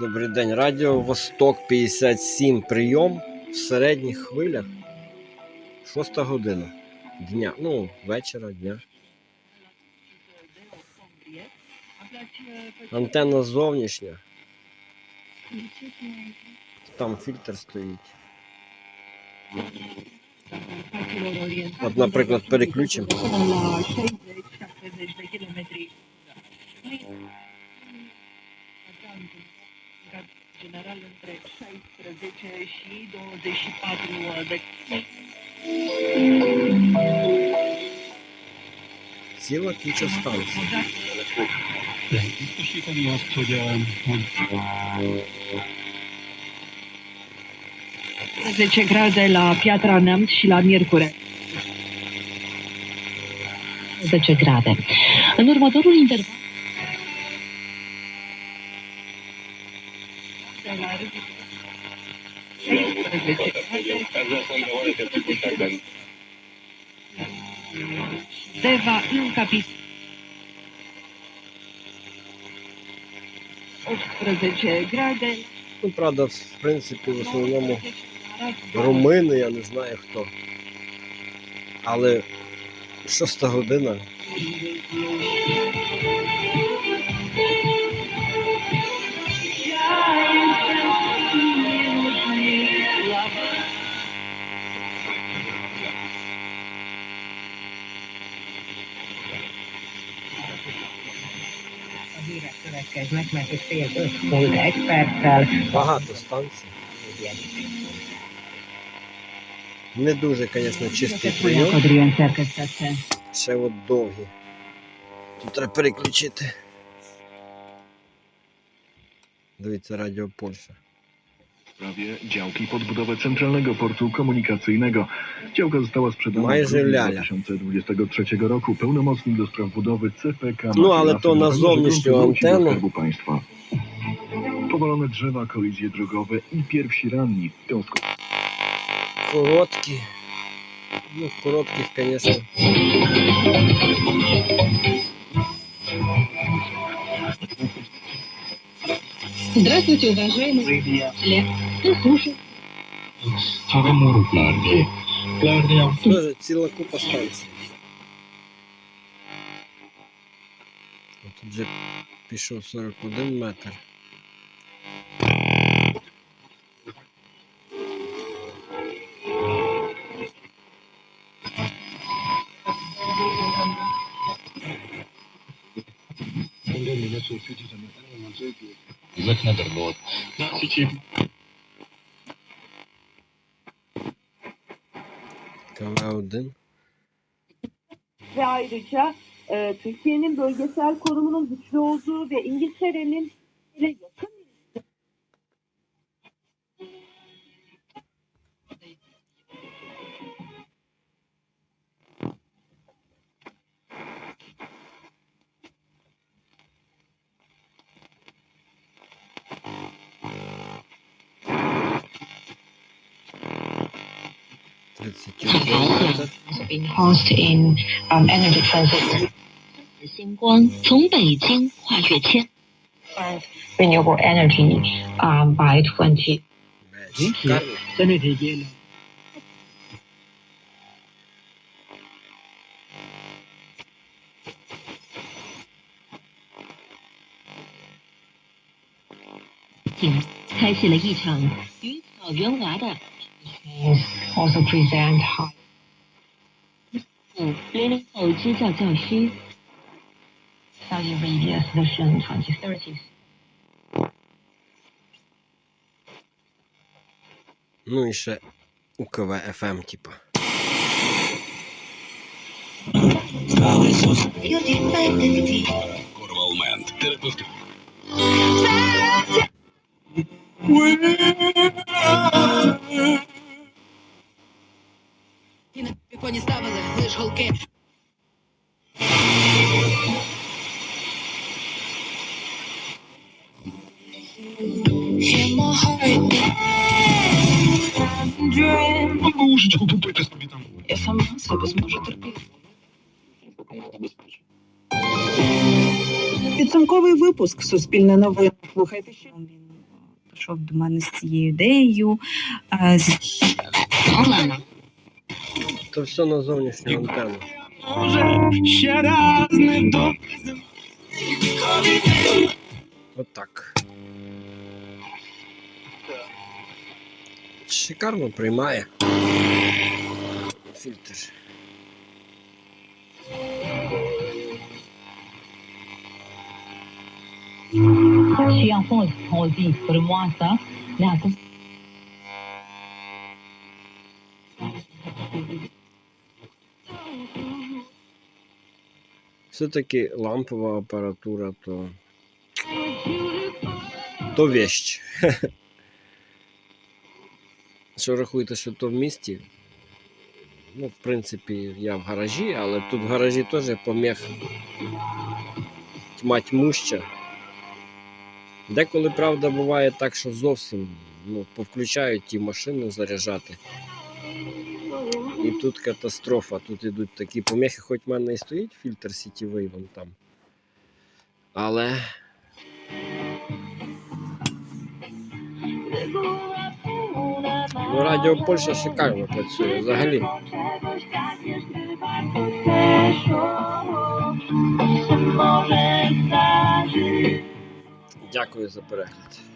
Добрий день. Радіо Восток 57 прийом в середніх хвилях. Шоста година дня. Ну, вечора, дня. Антенна зовнішня. Там фільтр стоїть. От, наприклад, переключимо. 24 de Ціла куча станцій. Biztosítani azt, hogy, eh, hogy 10 grade la Piatra Neamț și la Miercure. 10 grade. În următorul interval Deva în capitol 18 grade. Ну, правда, в принципі, в основному румини, я не знаю хто. Але шоста година. Következnek, mert itt fél öt múlt egy perccel. Багато станцій. Не дуже, звісно, чистий прийом. Szerkesztette. Ще от довгі. Тут треба переключити. Дивіться, Радіо Польща. W sprawie działki pod budowę Centralnego Portu Komunikacyjnego. Działka została sprzedana Majże w grudniu ляля. 2023 roku. Pełnomocnik do spraw budowy CPK No, ale Matyasy to na zapewnia, że zowniesznią grunt wróci do antenę. Skarbu Państwa. Powalone drzewa, kolizje drogowe i pierwsi ranni. W związku Короткі. Ну, в коротких, звісно. Здравствуйте, уважаемые зрители. Ну, слушай. Haromoruklardi. Klárdia, Теж ціла купа станцій. Тут пішов 41 метр. Zeknederlot. Kicsi КВ-1. ve ayrıca e, Türkiye'nin bölgesel konumunun güçlü olduğu ve İngiltere'nin ile yakın 很。星光从北京跨越千。开始了一场与草原娃的。also present how 五零零后支教教师 Saudi Arabia Solution 2030. Ну і ще УКВ FM, типа. Корвалмент. Терапевт. Бабушечку купити собі там. Я сама себе зможу терпіти. Підсумковий випуск Суспільне новини. Слухайте ще. прийшов до мене з цією ідеєю. Е, з- То все на зовнішню антенну. Може, ще раз не до. Отак. Шикарно приймає. Фільтр. Все-таки лампова апаратура, то. То вещь. Що рахуєте, що то в місті? Ну, в принципі, я в гаражі, але тут в гаражі теж поміг тьма тьмуща. Деколи, правда, буває так, що зовсім ну, повключають ті машини заряджати. І тут катастрофа. Тут ідуть такі поміхи, хоч в мене і стоїть фільтр сітєвий вон там. Але. Ну, Радіо Польща шикарно працює взагалі. Дякую за перегляд.